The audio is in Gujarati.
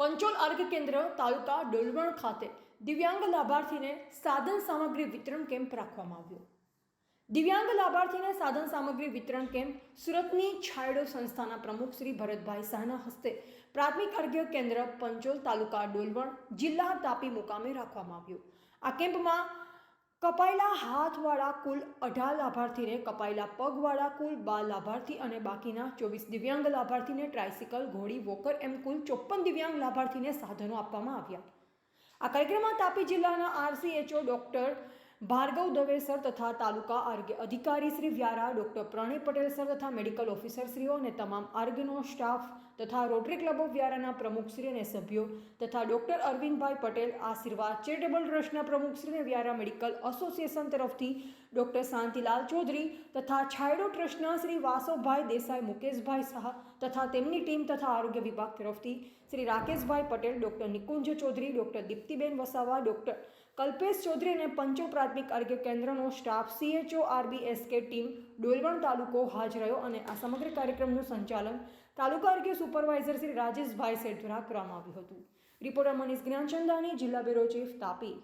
પંચોલ આરોગ્ય કેન્દ્ર તાલુકા ડોલવણ ખાતે દિવ્યાંગ લાભાર્થીને સાધન સામગ્રી વિતરણ કેમ્પ રાખવામાં આવ્યો. દિવ્યાંગ લાભાર્થીને સાધન સામગ્રી વિતરણ કેમ્પ સુરતની છાયડો સંસ્થાના પ્રમુખ શ્રી ભરતભાઈ શાહના હસ્તે પ્રાથમિક આરોગ્ય કેન્દ્ર પંચોલ તાલુકા ડોલવણ જિલ્લા તાપી મુકામે રાખવામાં આવ્યું. આ કેમ્પમાં કપાયેલા હાથવાળા કુલ અઢાર લાભાર્થીને કપાયેલા પગવાળા કુલ બાર લાભાર્થી અને બાકીના ચોવીસ દિવ્યાંગ લાભાર્થીને ટ્રાયસિકલ ઘોડી વોકર એમ કુલ ચોપ્પન દિવ્યાંગ લાભાર્થીને સાધનો આપવામાં આવ્યા. આ કાર્યક્રમમાં તાપી જિલ્લાના RCHO doctor Bhargav Dave sir તથા તાલુકા આરોગ્ય અધિકારી શ્રી વ્યારા, ડોક્ટર પ્રણય પટેલ સર તથા મેડિકલ ઓફિસરશ્રીઓ અને તમામ આરોગ્યનો સ્ટાફ તથા રોટરી ક્લબ ઓફ વ્યારાના પ્રમુખશ્રી અને સભ્યો તથા ડોક્ટર અરવિંદભાઈ પટેલ, આશીર્વાદ ચેરિટેબલ ટ્રસ્ટના પ્રમુખશ્રી વ્યારા મેડિકલ એસોસિએશન તરફથી ડોક્ટર શાંતિલાલ ચૌધરી તથા છાયડો ટ્રસ્ટના શ્રી વાસવભાઈ દેસાઈ, મુકેશભાઈ શાહ તથા તેમની ટીમ તથા આરોગ્ય વિભાગ તરફથી Shri Rakeshbhai Patel, doctor Nikunj Chaudhari, doctor Diptiben Vasava, doctor Kalpesh Chaudhari અને પંચો પ્રાથમિક આરોગ્ય કેન્દ્રનો staff CHO RBSK team Dolvan તાલુકો હાજર રહ્યો અને આ સમગ્ર કાર્યક્રમનું સંચાલન તાલુકા આરોગ્ય સુપરવાઇઝર શ્રી રાજેશભાઈ સેઠ દ્વારા કરવામાં આવ્યું હતું. રિપોર્ટર મનીષ જ્ઞાનચંદાની જિલ્લા બ્યુરો ચીફ તાપી.